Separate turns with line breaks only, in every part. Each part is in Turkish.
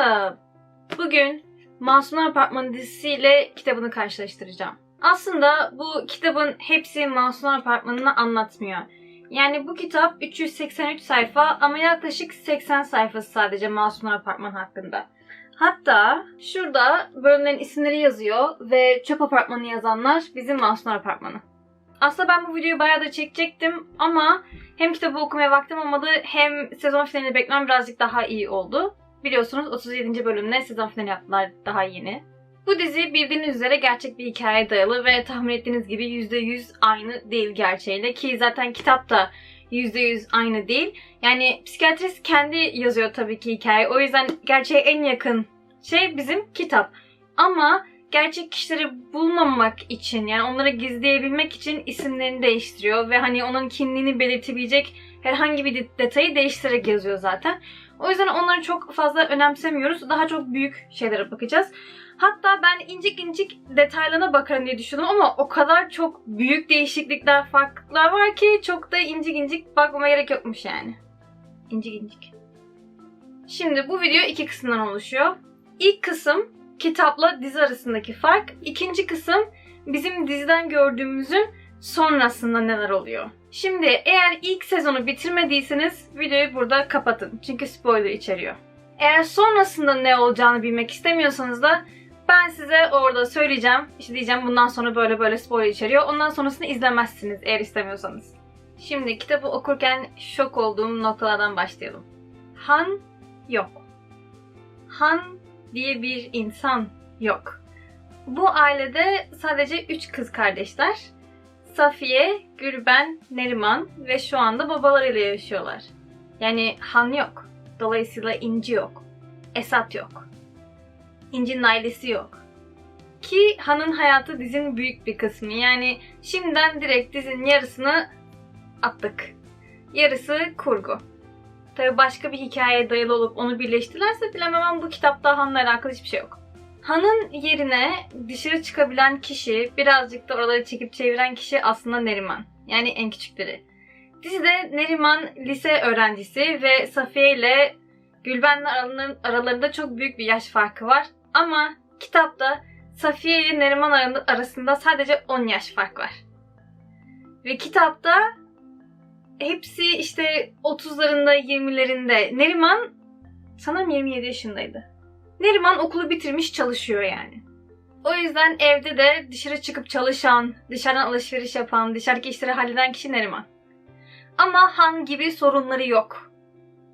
da bugün Masumlar Apartmanı dizisiyle kitabını karşılaştıracağım. Aslında bu kitabın hepsi Masumlar Apartmanı'nı anlatmıyor. Yani bu kitap 383 sayfa ama yaklaşık 80 sayfası sadece Masumlar Apartmanı hakkında. Hatta şurada bölümlerin isimleri yazıyor ve Çöp Apartmanı yazanlar bizim Masumlar Apartmanı. Aslında ben bu videoyu bayağı da çekecektim ama hem kitabı okumaya vaktim olmadı hem sezon finalini beklemem birazcık daha iyi oldu. Biliyorsunuz 37. bölümde sezon finali yaptılar daha yeni. Bu dizi bildiğiniz üzere gerçek bir hikayeye dayalı ve tahmin ettiğiniz gibi %100 aynı değil gerçeğiyle. Ki zaten kitap da %100 aynı değil. Yani psikiyatrist kendi yazıyor tabii ki hikaye. O yüzden gerçeğe en yakın şey bizim kitap. Ama gerçek kişileri bulmamak için yani onları gizleyebilmek için isimlerini değiştiriyor ve hani onun kimliğini belirtebilecek herhangi bir detayı değiştirerek yazıyor zaten. O yüzden onları çok fazla önemsemiyoruz. Daha çok büyük şeylere bakacağız. Hatta ben incik incik detaylarına bakarım diye düşündüm ama o kadar çok büyük değişiklikler, farklılıklar var ki çok da incik incik bakmama gerek yokmuş yani. İncik incik. Şimdi bu video iki kısımdan oluşuyor. İlk kısım kitapla dizi arasındaki fark. İkinci kısım bizim diziden gördüğümüzün sonrasında neler oluyor. Şimdi eğer ilk sezonu bitirmediyseniz videoyu burada kapatın. Çünkü spoiler içeriyor. Eğer sonrasında ne olacağını bilmek istemiyorsanız da ben size orada söyleyeceğim. İşte diyeceğim bundan sonra böyle böyle spoiler içeriyor. Ondan sonrasını izlemezsiniz eğer istemiyorsanız. Şimdi kitabı okurken şok olduğum noktalardan başlayalım. Han yok. Han diye bir insan yok. Bu ailede sadece üç kız kardeşler. Safiye, Gülben, Neriman ve şu anda babalarıyla yaşıyorlar. Yani Han yok. Dolayısıyla İnci yok. Esat yok. İnci'nin ailesi yok. Ki Han'ın hayatı dizinin büyük bir kısmı. Yani şimdiden direkt dizinin yarısını attık. Yarısı kurgu. Tabi başka bir hikayeye dayalı olup onu birleştilerse bilemem bu kitapta Han'la alakalı hiçbir şey yok. Han'ın yerine dışarı çıkabilen kişi, birazcık da oraları çekip çeviren kişi aslında Neriman. Yani en küçükleri. Dizide Neriman lise öğrencisi ve Safiye ile Gülben'le aralarında çok büyük bir yaş farkı var. Ama kitapta Safiye ile Neriman arasında sadece 10 yaş fark var. Ve kitapta hepsi işte 30'larında, 20'lerinde. Neriman sanırım 27 yaşındaydı. Neriman okulu bitirmiş çalışıyor yani. O yüzden evde de dışarı çıkıp çalışan, dışarıdan alışveriş yapan, dışarıdaki işleri halleden kişi Neriman. Ama Han gibi sorunları yok.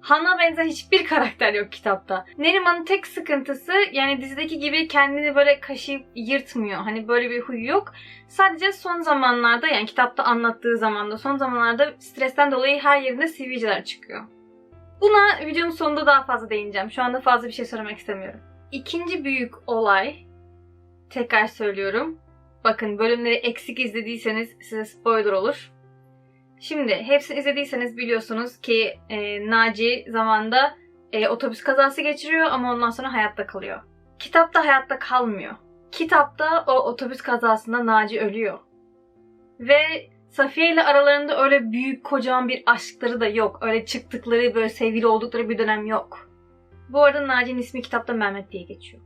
Han'a benzer hiçbir karakter yok kitapta. Neriman'ın tek sıkıntısı yani dizideki gibi kendini böyle kaşıyıp yırtmıyor. Hani böyle bir huyu yok. Sadece son zamanlarda yani kitapta anlattığı zamanda son zamanlarda stresten dolayı her yerinde sivilceler çıkıyor. Buna videonun sonunda daha fazla değineceğim. Şu anda fazla bir şey söylemek istemiyorum. İkinci büyük olay tekrar söylüyorum. Bakın bölümleri eksik izlediyseniz size spoiler olur. Şimdi hepsini izlediyseniz biliyorsunuz ki e, Naci zamanda e, otobüs kazası geçiriyor ama ondan sonra hayatta kalıyor. Kitapta hayatta kalmıyor. Kitapta o otobüs kazasında Naci ölüyor. Ve Safiye ile aralarında öyle büyük kocaman bir aşkları da yok. Öyle çıktıkları, böyle sevgili oldukları bir dönem yok. Bu arada Naci'nin ismi kitapta Mehmet diye geçiyor.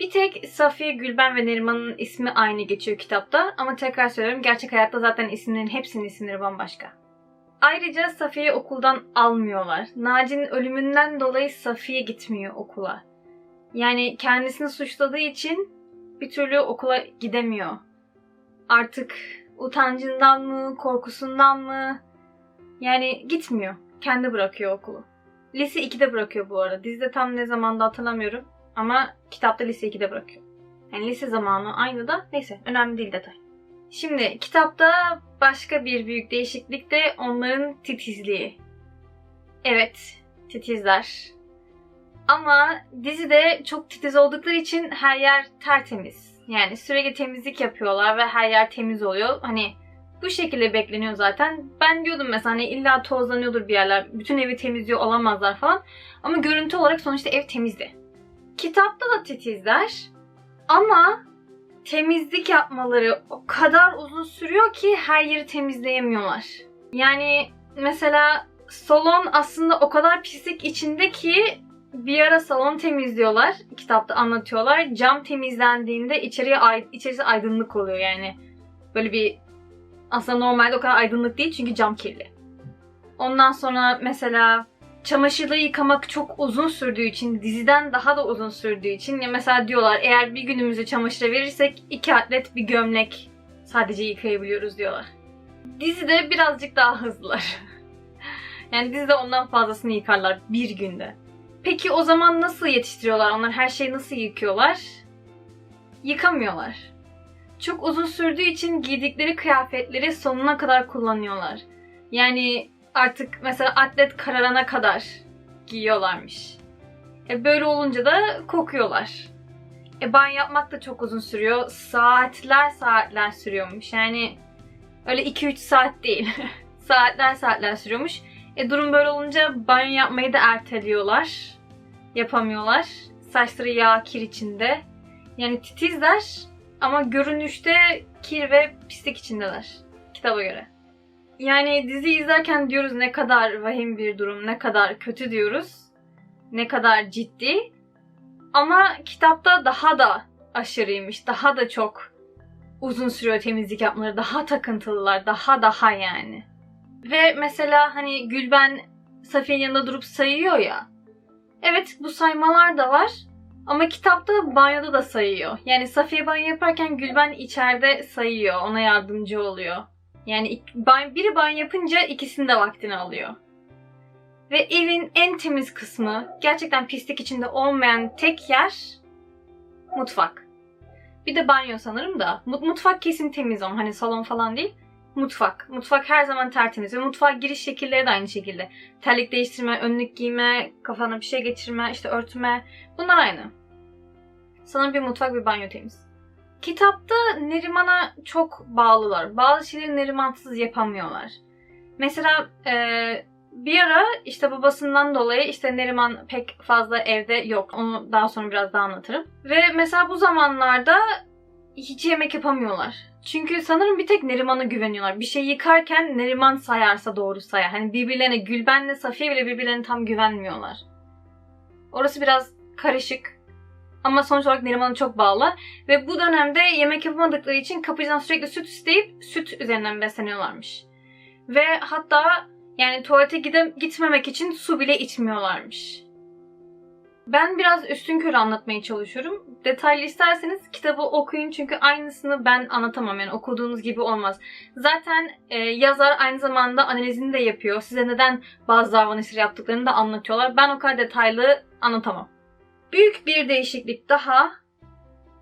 Bir tek Safiye, Gülben ve Neriman'ın ismi aynı geçiyor kitapta ama tekrar söylüyorum gerçek hayatta zaten isimlerin hepsinin isimleri bambaşka. Ayrıca Safiye'yi okuldan almıyorlar. Naci'nin ölümünden dolayı Safiye gitmiyor okula. Yani kendisini suçladığı için bir türlü okula gidemiyor. Artık utancından mı, korkusundan mı? Yani gitmiyor. Kendi bırakıyor okulu. Lise 2'de bırakıyor bu arada. Dizide tam ne zamanda hatırlamıyorum. Ama kitapta lise 2'de bırakıyor. Yani lise zamanı aynı da neyse önemli değil detay. Şimdi kitapta başka bir büyük değişiklik de onların titizliği. Evet, titizler. Ama dizide çok titiz oldukları için her yer tertemiz. Yani sürekli temizlik yapıyorlar ve her yer temiz oluyor. Hani bu şekilde bekleniyor zaten. Ben diyordum mesela hani illa tozlanıyordur bir yerler. Bütün evi temizliyor olamazlar falan. Ama görüntü olarak sonuçta ev temizdi. Kitapta da titizler. Ama temizlik yapmaları o kadar uzun sürüyor ki her yeri temizleyemiyorlar. Yani mesela salon aslında o kadar pislik içinde ki bir ara salon temizliyorlar. Kitapta anlatıyorlar. Cam temizlendiğinde içeriye ay- içerisi aydınlık oluyor yani. Böyle bir aslında normalde o kadar aydınlık değil çünkü cam kirli. Ondan sonra mesela çamaşırları yıkamak çok uzun sürdüğü için, diziden daha da uzun sürdüğü için ya mesela diyorlar eğer bir günümüzü çamaşıra verirsek iki atlet bir gömlek sadece yıkayabiliyoruz diyorlar. Dizide birazcık daha hızlılar. yani dizide ondan fazlasını yıkarlar bir günde. Peki o zaman nasıl yetiştiriyorlar? Onlar her şeyi nasıl yıkıyorlar? Yıkamıyorlar. Çok uzun sürdüğü için giydikleri kıyafetleri sonuna kadar kullanıyorlar. Yani artık mesela atlet kararana kadar giyiyorlarmış. E böyle olunca da kokuyorlar. E banyo yapmak da çok uzun sürüyor. Saatler saatler sürüyormuş. Yani öyle 2-3 saat değil. saatler saatler sürüyormuş. E durum böyle olunca banyo yapmayı da erteliyorlar. Yapamıyorlar. Saçları yağ kir içinde. Yani titizler ama görünüşte kir ve pislik içindeler. Kitaba göre. Yani dizi izlerken diyoruz ne kadar vahim bir durum, ne kadar kötü diyoruz. Ne kadar ciddi. Ama kitapta daha da aşırıymış. Daha da çok uzun sürüyor temizlik yapmaları. Daha takıntılılar. Daha daha yani. Ve mesela hani Gülben Safiye'nin yanında durup sayıyor ya. Evet bu saymalar da var. Ama kitapta banyoda da sayıyor. Yani Safiye banyo yaparken Gülben içeride sayıyor. Ona yardımcı oluyor. Yani biri banyo yapınca ikisinin de vaktini alıyor. Ve evin en temiz kısmı, gerçekten pislik içinde olmayan tek yer mutfak. Bir de banyo sanırım da. Mutfak kesin temiz ama hani salon falan değil. Mutfak. Mutfak her zaman tertemiz ve mutfak giriş şekilleri de aynı şekilde. Terlik değiştirme, önlük giyme, kafana bir şey geçirme, işte örtme. Bunlar aynı. Sanırım bir mutfak bir banyo temiz. Kitapta Neriman'a çok bağlılar. Bazı şeyleri Nerimansız yapamıyorlar. Mesela e, bir ara işte babasından dolayı işte Neriman pek fazla evde yok. Onu daha sonra biraz daha anlatırım. Ve mesela bu zamanlarda hiç yemek yapamıyorlar. Çünkü sanırım bir tek Neriman'a güveniyorlar. Bir şey yıkarken Neriman sayarsa doğru sayar. Hani birbirlerine Gülben'le Safiye bile birbirlerine tam güvenmiyorlar. Orası biraz karışık. Ama sonuç olarak Neriman'a çok bağlı. Ve bu dönemde yemek yapamadıkları için kapıcıdan sürekli süt isteyip süt üzerinden besleniyorlarmış. Ve hatta yani tuvalete gide gitmemek için su bile içmiyorlarmış. Ben biraz üstün körü anlatmaya çalışıyorum. Detaylı isterseniz kitabı okuyun çünkü aynısını ben anlatamam. Yani okuduğunuz gibi olmaz. Zaten e, yazar aynı zamanda analizini de yapıyor. Size neden bazı davranışları yaptıklarını da anlatıyorlar. Ben o kadar detaylı anlatamam. Büyük bir değişiklik daha.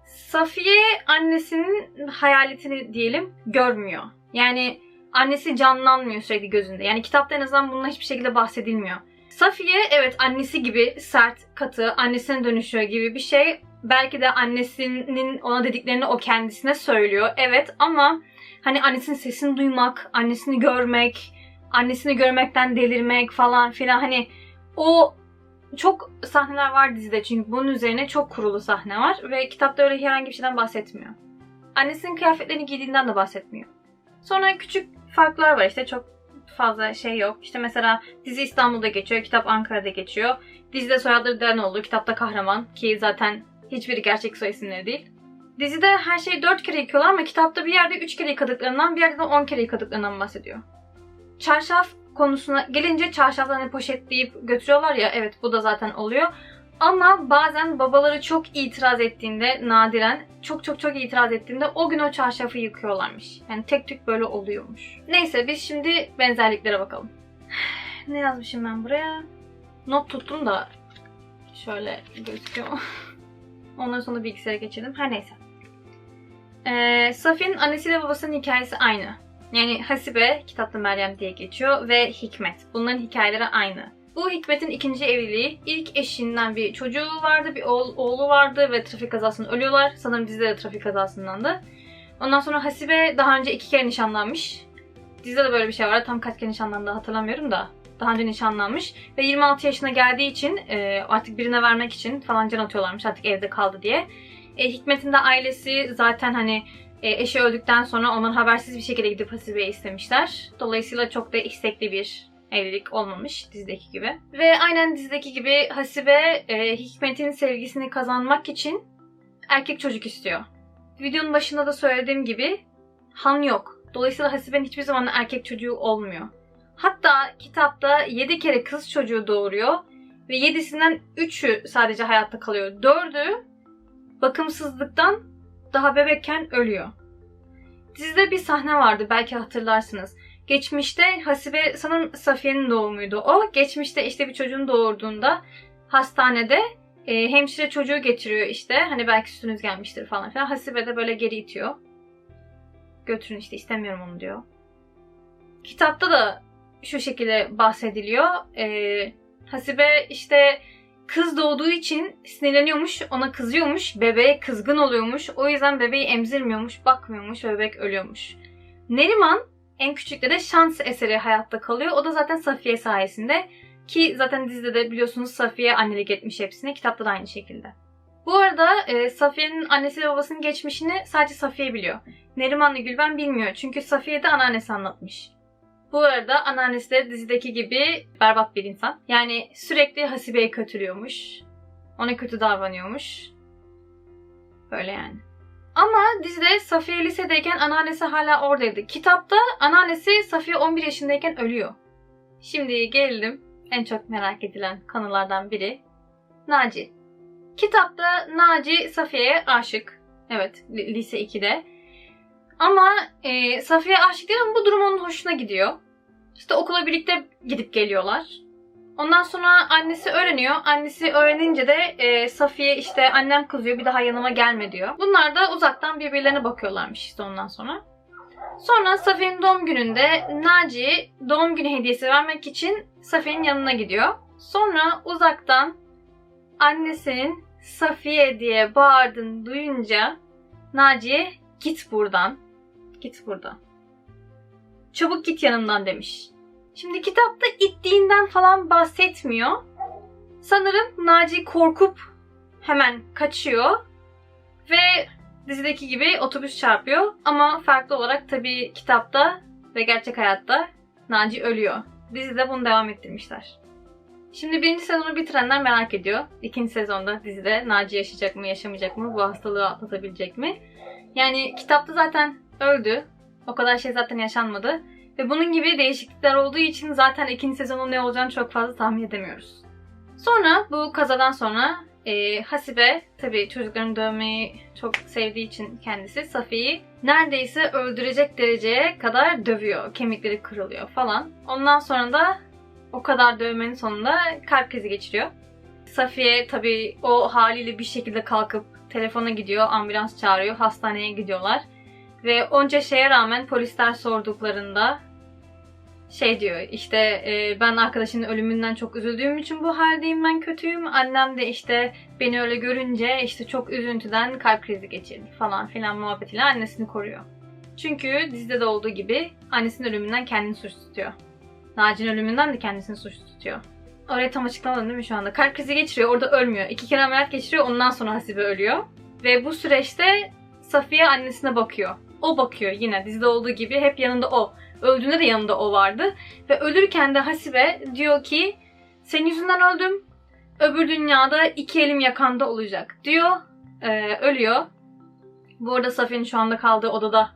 Safiye annesinin hayaletini diyelim görmüyor. Yani annesi canlanmıyor sürekli gözünde. Yani kitapta en azından bununla hiçbir şekilde bahsedilmiyor. Safiye evet annesi gibi sert, katı, annesine dönüşüyor gibi bir şey. Belki de annesinin ona dediklerini o kendisine söylüyor. Evet ama hani annesinin sesini duymak, annesini görmek, annesini görmekten delirmek falan filan hani o çok sahneler var dizide çünkü bunun üzerine çok kurulu sahne var ve kitapta öyle herhangi bir şeyden bahsetmiyor. Annesinin kıyafetlerini giydiğinden de bahsetmiyor. Sonra küçük farklar var işte çok fazla şey yok. İşte mesela dizi İstanbul'da geçiyor, kitap Ankara'da geçiyor. Dizide soyadları Derenoğlu, kitapta kahraman ki zaten hiçbiri gerçek soy isimleri değil. Dizide her şeyi 4 kere yıkıyorlar ama kitapta bir yerde 3 kere yıkadıklarından bir yerde de 10 kere yıkadıklarından bahsediyor. Çarşaf konusuna gelince çarşaflarını poşetleyip götürüyorlar ya evet bu da zaten oluyor. Ama bazen babaları çok itiraz ettiğinde nadiren çok çok çok itiraz ettiğinde o gün o çarşafı yıkıyorlarmış. Yani tek tük böyle oluyormuş. Neyse biz şimdi benzerliklere bakalım. ne yazmışım ben buraya? Not tuttum da şöyle gözüküyor. Ondan sonra bilgisayara geçirdim. Her neyse. Ee, Safiye'nin annesiyle babasının hikayesi aynı. Yani Hasibe, kitapta Meryem diye geçiyor ve Hikmet. Bunların hikayeleri aynı. Bu Hikmet'in ikinci evliliği. İlk eşinden bir çocuğu vardı, bir oğlu vardı ve trafik kazasında ölüyorlar. Sanırım dizide de trafik kazasından da. Ondan sonra Hasibe daha önce iki kere nişanlanmış. Dizide de böyle bir şey var. Tam kaç kere nişanlandı hatırlamıyorum da. Daha önce nişanlanmış. Ve 26 yaşına geldiği için e, artık birine vermek için falan can atıyorlarmış artık evde kaldı diye. E, Hikmet'in de ailesi zaten hani e, eşi öldükten sonra ondan habersiz bir şekilde gidip Hasibe'yi istemişler. Dolayısıyla çok da istekli bir Evlilik olmamış dizideki gibi. Ve aynen dizideki gibi Hasibe e, Hikmet'in sevgisini kazanmak için erkek çocuk istiyor. Videonun başında da söylediğim gibi Han yok. Dolayısıyla Hasibe'nin hiçbir zaman erkek çocuğu olmuyor. Hatta kitapta 7 kere kız çocuğu doğuruyor ve 7'sinden 3'ü sadece hayatta kalıyor. 4'ü bakımsızlıktan daha bebekken ölüyor. Dizide bir sahne vardı belki hatırlarsınız. Geçmişte Hasibe sanırım Safiye'nin doğumuydu o. Geçmişte işte bir çocuğun doğurduğunda hastanede e, hemşire çocuğu getiriyor işte. Hani belki sütünüz gelmiştir falan filan. Hasibe de böyle geri itiyor. Götürün işte istemiyorum onu diyor. Kitapta da şu şekilde bahsediliyor. E, Hasibe işte kız doğduğu için sinirleniyormuş, ona kızıyormuş, bebeğe kızgın oluyormuş. O yüzden bebeği emzirmiyormuş, bakmıyormuş, bebek ölüyormuş. Neriman en küçükte de şans eseri hayatta kalıyor. O da zaten Safiye sayesinde. Ki zaten dizide de biliyorsunuz Safiye annelik etmiş hepsine. Kitapta da aynı şekilde. Bu arada e, Safiye'nin annesi ve babasının geçmişini sadece Safiye biliyor. Neriman'la Gülben bilmiyor. Çünkü Safiye de anneannesi anlatmış. Bu arada anneannesi de dizideki gibi berbat bir insan. Yani sürekli Hasibe'yi kötülüyormuş. Ona kötü davranıyormuş. Böyle yani. Ama dizide Safiye lisedeyken anneannesi hala oradaydı. Kitapta anneannesi Safiye 11 yaşındayken ölüyor. Şimdi geldim en çok merak edilen konulardan biri. Naci. Kitapta Naci Safiye'ye aşık. Evet, lise 2'de. Ama e, Safiye aşık değil ama bu durum onun hoşuna gidiyor. İşte okula birlikte gidip geliyorlar. Ondan sonra annesi öğreniyor. Annesi öğrenince de e, Safiye işte annem kızıyor bir daha yanıma gelme diyor. Bunlar da uzaktan birbirlerine bakıyorlarmış işte ondan sonra. Sonra Safiye'nin doğum gününde Naci doğum günü hediyesi vermek için Safiye'nin yanına gidiyor. Sonra uzaktan annesinin Safiye diye bağırdığını duyunca Naci'ye git buradan. Git buradan. Çabuk git yanımdan demiş. Şimdi kitapta ittiğinden falan bahsetmiyor. Sanırım Naci korkup hemen kaçıyor ve dizideki gibi otobüs çarpıyor. Ama farklı olarak tabii kitapta ve gerçek hayatta Naci ölüyor. Dizide bunu devam ettirmişler. Şimdi birinci sezonu bitirenler merak ediyor. İkinci sezonda dizide Naci yaşayacak mı, yaşamayacak mı, bu hastalığı atlatabilecek mi? Yani kitapta zaten öldü. O kadar şey zaten yaşanmadı. Ve bunun gibi değişiklikler olduğu için zaten ikinci sezonun ne olacağını çok fazla tahmin edemiyoruz. Sonra bu kazadan sonra e, Hasibe tabii çocuklarını dövmeyi çok sevdiği için kendisi Safiye'yi neredeyse öldürecek dereceye kadar dövüyor. Kemikleri kırılıyor falan. Ondan sonra da o kadar dövmenin sonunda kalp krizi geçiriyor. Safiye tabii o haliyle bir şekilde kalkıp telefona gidiyor, ambulans çağırıyor, hastaneye gidiyorlar. Ve onca şeye rağmen polisler sorduklarında şey diyor işte e, ben arkadaşının ölümünden çok üzüldüğüm için bu haldeyim ben kötüyüm. Annem de işte beni öyle görünce işte çok üzüntüden kalp krizi geçirdi falan filan muhabbetiyle annesini koruyor. Çünkü dizide de olduğu gibi annesinin ölümünden kendini suç tutuyor. Naci'nin ölümünden de kendisini suç tutuyor. Oraya tam açıklamadım değil mi şu anda? Kalp krizi geçiriyor, orada ölmüyor. İki kere ameliyat geçiriyor, ondan sonra Hasibe ölüyor. Ve bu süreçte Safiye annesine bakıyor. O bakıyor yine dizide olduğu gibi hep yanında o. Öldüğünde de yanında o vardı. Ve ölürken de Hasibe diyor ki senin yüzünden öldüm. Öbür dünyada iki elim yakanda olacak diyor. Ee, ölüyor. Bu arada Safiye'nin şu anda kaldığı odada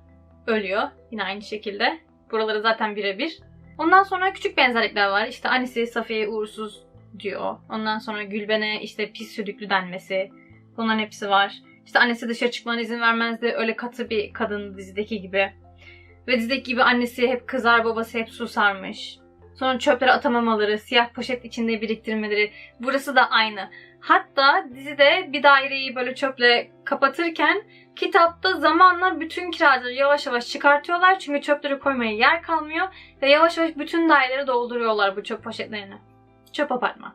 ölüyor. Yine aynı şekilde. Buraları zaten birebir. Ondan sonra küçük benzerlikler var. İşte annesi Safiye'ye uğursuz diyor. Ondan sonra Gülben'e işte pis südüklü denmesi. Bunların hepsi var. İşte annesi dışarı çıkmana izin vermezdi. Öyle katı bir kadın dizideki gibi. Ve dizideki gibi annesi hep kızar, babası hep susarmış. Sonra çöpleri atamamaları, siyah poşet içinde biriktirmeleri. Burası da aynı. Hatta dizide bir daireyi böyle çöple kapatırken kitapta zamanla bütün kiracıları yavaş yavaş çıkartıyorlar. Çünkü çöpleri koymaya yer kalmıyor. Ve yavaş yavaş bütün daireleri dolduruyorlar bu çöp poşetlerini. Çöp apartman.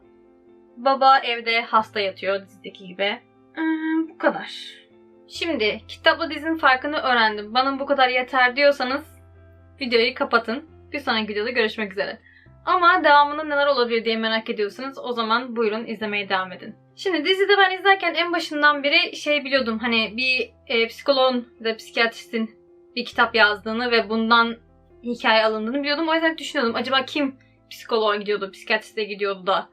Baba evde hasta yatıyor dizideki gibi. Hmm, bu kadar. Şimdi kitapla dizinin farkını öğrendim. Bana bu kadar yeter diyorsanız videoyu kapatın. Bir sonraki videoda görüşmek üzere. Ama devamında neler olabilir diye merak ediyorsanız o zaman buyurun izlemeye devam edin. Şimdi dizide ben izlerken en başından beri şey biliyordum hani bir e, psikoloğun ya da psikiyatristin bir kitap yazdığını ve bundan hikaye alındığını biliyordum. O yüzden düşünüyordum acaba kim psikoloğa gidiyordu, psikiyatriste gidiyordu da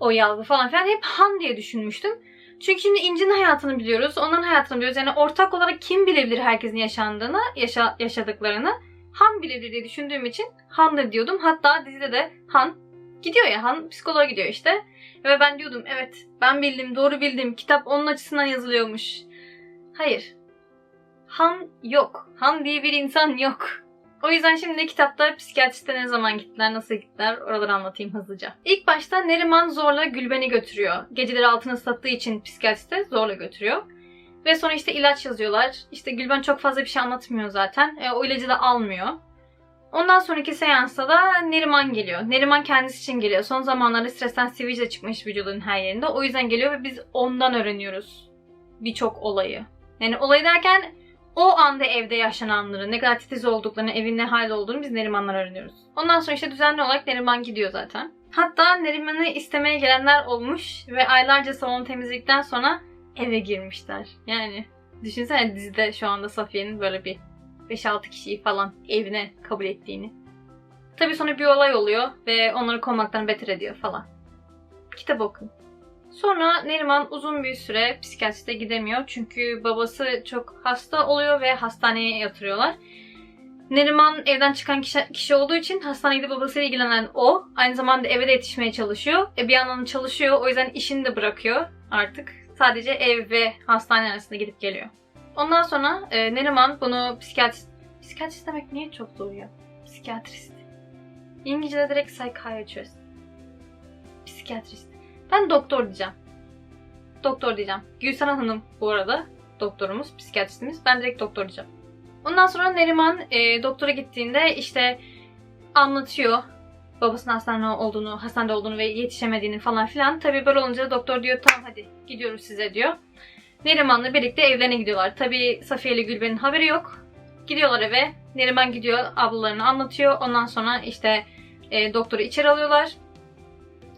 o yazdı falan filan. Hep Han diye düşünmüştüm. Çünkü şimdi İnci'nin hayatını biliyoruz, onların hayatını biliyoruz. Yani ortak olarak kim bilebilir herkesin yaşandığını, yaşa, yaşadıklarını? Han bilebilir diye düşündüğüm için Han'dır diyordum. Hatta dizide de Han gidiyor ya, Han psikoloğa gidiyor işte. Ve ben diyordum evet ben bildim, doğru bildim. Kitap onun açısından yazılıyormuş. Hayır. Han yok. Han diye bir insan yok. O yüzden şimdi kitapta psikiyatriste ne zaman gittiler, nasıl gittiler oraları anlatayım hızlıca. İlk başta Neriman zorla Gülben'i götürüyor. Geceleri altını ıslattığı için psikiyatriste zorla götürüyor. Ve sonra işte ilaç yazıyorlar. İşte Gülben çok fazla bir şey anlatmıyor zaten. E, o ilacı da almıyor. Ondan sonraki seansta da Neriman geliyor. Neriman kendisi için geliyor. Son zamanlarda stresten sivilce çıkmış vücudunun her yerinde. O yüzden geliyor ve biz ondan öğreniyoruz birçok olayı. Yani olay derken o anda evde yaşananları, ne kadar titiz olduklarını, evin ne halde olduğunu biz Neriman'dan öğreniyoruz. Ondan sonra işte düzenli olarak Neriman gidiyor zaten. Hatta Neriman'ı istemeye gelenler olmuş ve aylarca salon temizlikten sonra eve girmişler. Yani düşünsene dizide şu anda Safiye'nin böyle bir 5-6 kişiyi falan evine kabul ettiğini. Tabii sonra bir olay oluyor ve onları kovmaktan beter ediyor falan. Kitap okun. Sonra Neriman uzun bir süre psikiyatriste gidemiyor. Çünkü babası çok hasta oluyor ve hastaneye yatırıyorlar. Neriman evden çıkan kişi, kişi olduğu için hastaneye gidip babasıyla ilgilenen o. Aynı zamanda eve de yetişmeye çalışıyor. E bir yandan çalışıyor. O yüzden işini de bırakıyor artık. Sadece ev ve hastane arasında gidip geliyor. Ondan sonra e, Neriman bunu psikiyatrist... Psikiyatrist demek niye çok zor ya? Psikiyatrist. İngilizce'de direkt psychiatrist. Psikiyatrist. Ben doktor diyeceğim. Doktor diyeceğim. Gülsen Hanım bu arada doktorumuz, psikiyatristimiz. Ben direkt doktor diyeceğim. Ondan sonra Neriman e, doktora gittiğinde işte anlatıyor babasının hastane olduğunu, hastanede olduğunu ve yetişemediğini falan filan. Tabii böyle olunca doktor diyor tamam hadi gidiyoruz size diyor. Neriman'la birlikte evlerine gidiyorlar. Tabii Safiye ile Gülben'in haberi yok. Gidiyorlar eve. Neriman gidiyor ablalarını anlatıyor. Ondan sonra işte e, doktoru içeri alıyorlar.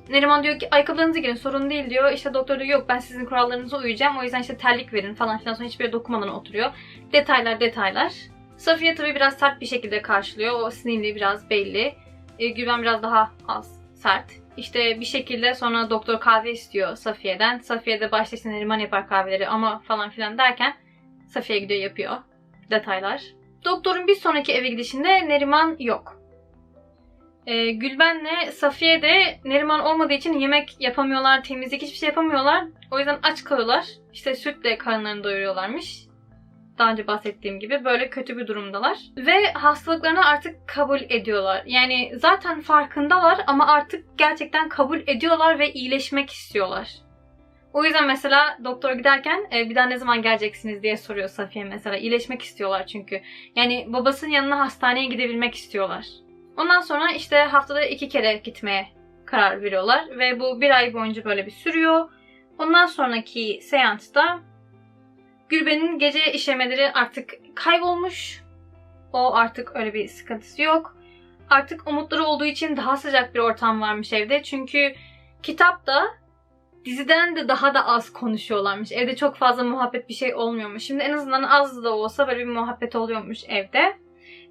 Neriman diyor ki ayakkabılarınızı giyin sorun değil diyor. İşte doktor diyor yok ben sizin kurallarınıza uyacağım. O yüzden işte terlik verin falan filan sonra hiçbir dokunmadan oturuyor. Detaylar detaylar. Safiye tabii biraz sert bir şekilde karşılıyor. O sinirli biraz belli. E, Gülben biraz daha az sert. İşte bir şekilde sonra doktor kahve istiyor Safiye'den. Safiye de başta işte Neriman yapar kahveleri ama falan filan derken Safiye gidiyor yapıyor. Detaylar. Doktorun bir sonraki eve gidişinde Neriman yok. Ee, Gülben'le Safiye de Neriman olmadığı için yemek yapamıyorlar, temizlik hiçbir şey yapamıyorlar. O yüzden aç kalıyorlar. İşte sütle karınlarını doyuruyorlarmış. Daha önce bahsettiğim gibi böyle kötü bir durumdalar. Ve hastalıklarını artık kabul ediyorlar. Yani zaten farkındalar ama artık gerçekten kabul ediyorlar ve iyileşmek istiyorlar. O yüzden mesela doktor giderken e, bir daha ne zaman geleceksiniz diye soruyor Safiye mesela. İyileşmek istiyorlar çünkü. Yani babasının yanına hastaneye gidebilmek istiyorlar. Ondan sonra işte haftada iki kere gitmeye karar veriyorlar. Ve bu bir ay boyunca böyle bir sürüyor. Ondan sonraki seansta Gülben'in gece işemeleri artık kaybolmuş. O artık öyle bir sıkıntısı yok. Artık umutları olduğu için daha sıcak bir ortam varmış evde. Çünkü kitapta diziden de daha da az konuşuyorlarmış. Evde çok fazla muhabbet bir şey olmuyormuş. Şimdi en azından az da olsa böyle bir muhabbet oluyormuş evde.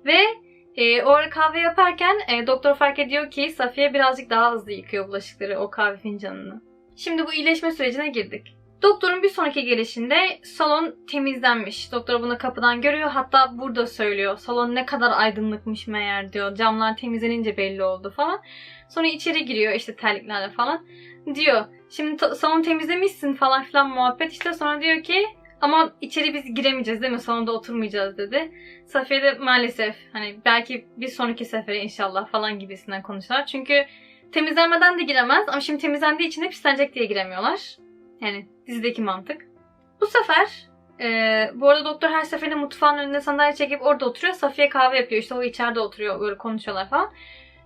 Ve e, o ara kahve yaparken e, doktor fark ediyor ki Safiye birazcık daha hızlı yıkıyor bulaşıkları o kahve fincanını. Şimdi bu iyileşme sürecine girdik. Doktorun bir sonraki gelişinde salon temizlenmiş. Doktor bunu kapıdan görüyor. Hatta burada söylüyor. Salon ne kadar aydınlıkmış meğer diyor. Camlar temizlenince belli oldu falan. Sonra içeri giriyor işte terliklerle falan. Diyor şimdi salon temizlemişsin falan filan muhabbet. işte sonra diyor ki ama içeri biz giremeyeceğiz değil mi? Salonda oturmayacağız dedi. Safiye de maalesef hani belki bir sonraki sefere inşallah falan gibisinden konuşuyorlar. Çünkü temizlenmeden de giremez ama şimdi temizlendiği için de pislenecek diye giremiyorlar. Yani dizideki mantık. Bu sefer e, bu arada doktor her seferinde mutfağın önünde sandalye çekip orada oturuyor. Safiye kahve yapıyor. İşte o içeride oturuyor. Böyle konuşuyorlar falan.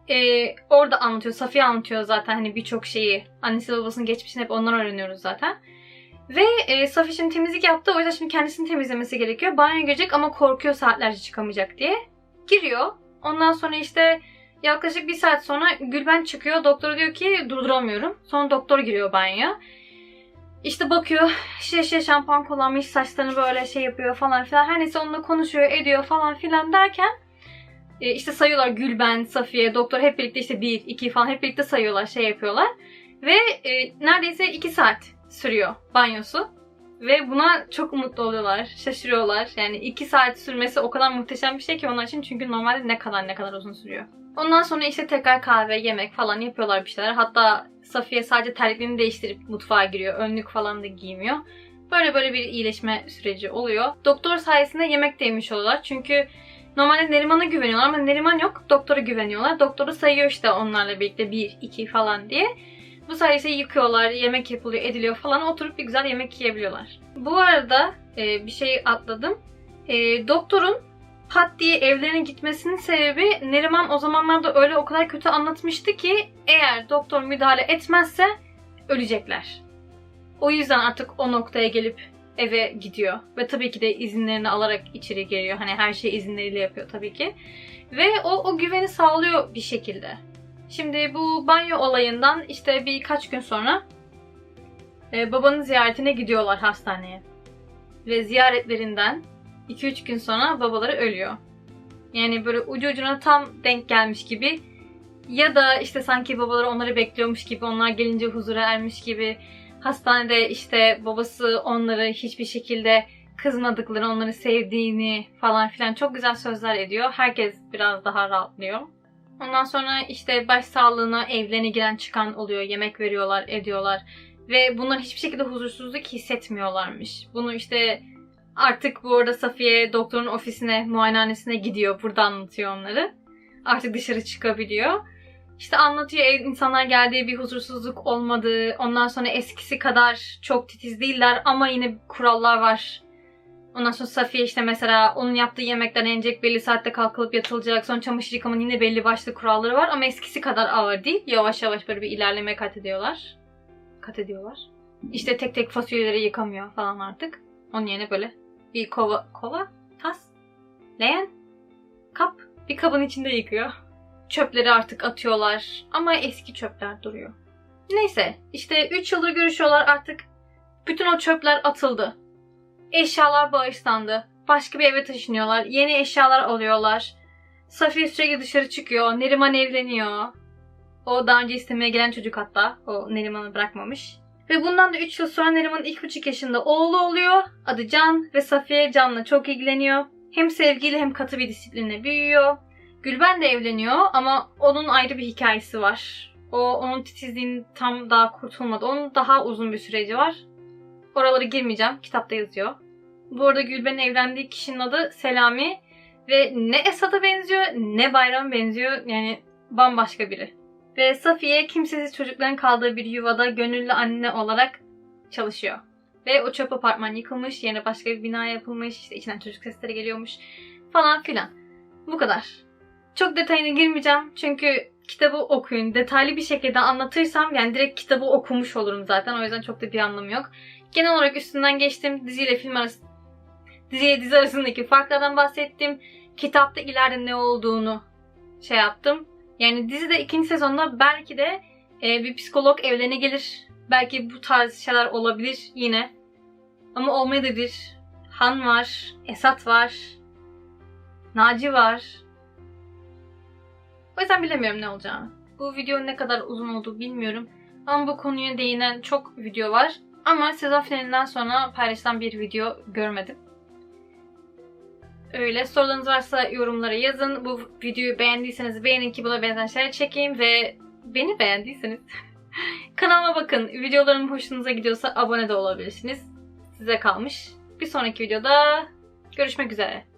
E, orada anlatıyor. Safiye anlatıyor zaten hani birçok şeyi. Annesi babasının geçmişini hep ondan öğreniyoruz zaten. Ve e, Safiye şimdi temizlik yaptı. O yüzden şimdi kendisini temizlemesi gerekiyor. Banyo girecek ama korkuyor saatlerce çıkamayacak diye. Giriyor. Ondan sonra işte yaklaşık bir saat sonra Gülben çıkıyor. Doktor diyor ki durduramıyorum. Sonra doktor giriyor banyoya. İşte bakıyor şişe şişe şampuan kullanmış saçlarını böyle şey yapıyor falan filan. Her neyse onunla konuşuyor ediyor falan filan derken E, işte sayıyorlar Gülben, Safiye, Doktor hep birlikte işte 1, 2 falan hep birlikte sayıyorlar, şey yapıyorlar. Ve e, neredeyse 2 saat sürüyor banyosu. Ve buna çok mutlu oluyorlar, şaşırıyorlar. Yani 2 saat sürmesi o kadar muhteşem bir şey ki onlar için çünkü normalde ne kadar ne kadar uzun sürüyor. Ondan sonra işte tekrar kahve, yemek falan yapıyorlar bir şeyler. Hatta Safiye sadece terliklerini değiştirip mutfağa giriyor. Önlük falan da giymiyor. Böyle böyle bir iyileşme süreci oluyor. Doktor sayesinde yemek de yemiş oluyorlar. Çünkü normalde Neriman'a güveniyorlar ama Neriman yok. Doktora güveniyorlar. Doktoru sayıyor işte onlarla birlikte 1, 2 falan diye. Bu sayede yıkıyorlar, yemek yapılıyor, ediliyor falan. Oturup bir güzel yemek yiyebiliyorlar. Bu arada e, bir şey atladım. E, doktorun pat diye evlerine gitmesinin sebebi Neriman o zamanlarda öyle o kadar kötü anlatmıştı ki eğer doktor müdahale etmezse ölecekler. O yüzden artık o noktaya gelip eve gidiyor. Ve tabii ki de izinlerini alarak içeri geliyor. Hani her şeyi izinleriyle yapıyor tabii ki. Ve o, o güveni sağlıyor bir şekilde. Şimdi bu banyo olayından işte birkaç gün sonra e, babanın ziyaretine gidiyorlar hastaneye. Ve ziyaretlerinden 2-3 gün sonra babaları ölüyor. Yani böyle ucu ucuna tam denk gelmiş gibi ya da işte sanki babaları onları bekliyormuş gibi, onlar gelince huzura ermiş gibi hastanede işte babası onları hiçbir şekilde kızmadıkları, onları sevdiğini falan filan çok güzel sözler ediyor. Herkes biraz daha rahatlıyor. Ondan sonra işte baş sağlığına evlerine giren çıkan oluyor. Yemek veriyorlar, ediyorlar. Ve bunlar hiçbir şekilde huzursuzluk hissetmiyorlarmış. Bunu işte artık bu arada Safiye doktorun ofisine, muayenehanesine gidiyor. Burada anlatıyor onları. Artık dışarı çıkabiliyor. İşte anlatıyor insanlar geldiği bir huzursuzluk olmadığı, ondan sonra eskisi kadar çok titiz değiller ama yine kurallar var. Ondan sonra Safiye işte mesela onun yaptığı yemekler yenecek, belli saatte kalkılıp yatılacak, sonra çamaşır yıkamanın yine belli başlı kuralları var ama eskisi kadar ağır değil. Yavaş yavaş böyle bir ilerleme kat ediyorlar. Kat ediyorlar. İşte tek tek fasulyeleri yıkamıyor falan artık. Onun yerine böyle bir kova, kova, tas, leğen, kap, bir kabın içinde yıkıyor. Çöpleri artık atıyorlar ama eski çöpler duruyor. Neyse işte 3 yıldır görüşüyorlar artık bütün o çöpler atıldı. Eşyalar bağışlandı. Başka bir eve taşınıyorlar. Yeni eşyalar alıyorlar. Safiye sürekli dışarı çıkıyor. Neriman evleniyor. O daha önce istemeye gelen çocuk hatta. O Neriman'ı bırakmamış. Ve bundan da 3 yıl sonra Neriman ilk buçuk yaşında oğlu oluyor. Adı Can ve Safiye Can'la çok ilgileniyor. Hem sevgiyle hem katı bir disiplinle büyüyor. Gülben de evleniyor ama onun ayrı bir hikayesi var. O onun titizliğini tam daha kurtulmadı. Onun daha uzun bir süreci var. Oralara girmeyeceğim. Kitapta yazıyor. Bu arada Gülben'in evlendiği kişinin adı Selami. Ve ne Esad'a benziyor ne Bayram benziyor. Yani bambaşka biri. Ve Safiye kimsesiz çocukların kaldığı bir yuvada gönüllü anne olarak çalışıyor. Ve o çöp apartman yıkılmış. Yerine başka bir bina yapılmış. İşte içinden çocuk sesleri geliyormuş. Falan filan. Bu kadar. Çok detayına girmeyeceğim. Çünkü kitabı okuyun. Detaylı bir şekilde anlatırsam yani direkt kitabı okumuş olurum zaten. O yüzden çok da bir anlamı yok. Genel olarak üstünden geçtim. Diziyle film arası diziye dizi arasındaki farklardan bahsettim. Kitapta ileride ne olduğunu şey yaptım. Yani dizide ikinci sezonda belki de e, bir psikolog evlerine gelir. Belki bu tarz şeyler olabilir yine. Ama olmayabilir. Han var, Esat var, Naci var. O yüzden bilemiyorum ne olacağını. Bu video ne kadar uzun oldu bilmiyorum. Ama bu konuya değinen çok video var. Ama sezon finalinden sonra paylaşılan bir video görmedim. Öyle. Sorularınız varsa yorumlara yazın. Bu videoyu beğendiyseniz beğenin ki buna benzer şeyler çekeyim ve beni beğendiyseniz kanalıma bakın. Videolarım hoşunuza gidiyorsa abone de olabilirsiniz. Size kalmış. Bir sonraki videoda görüşmek üzere.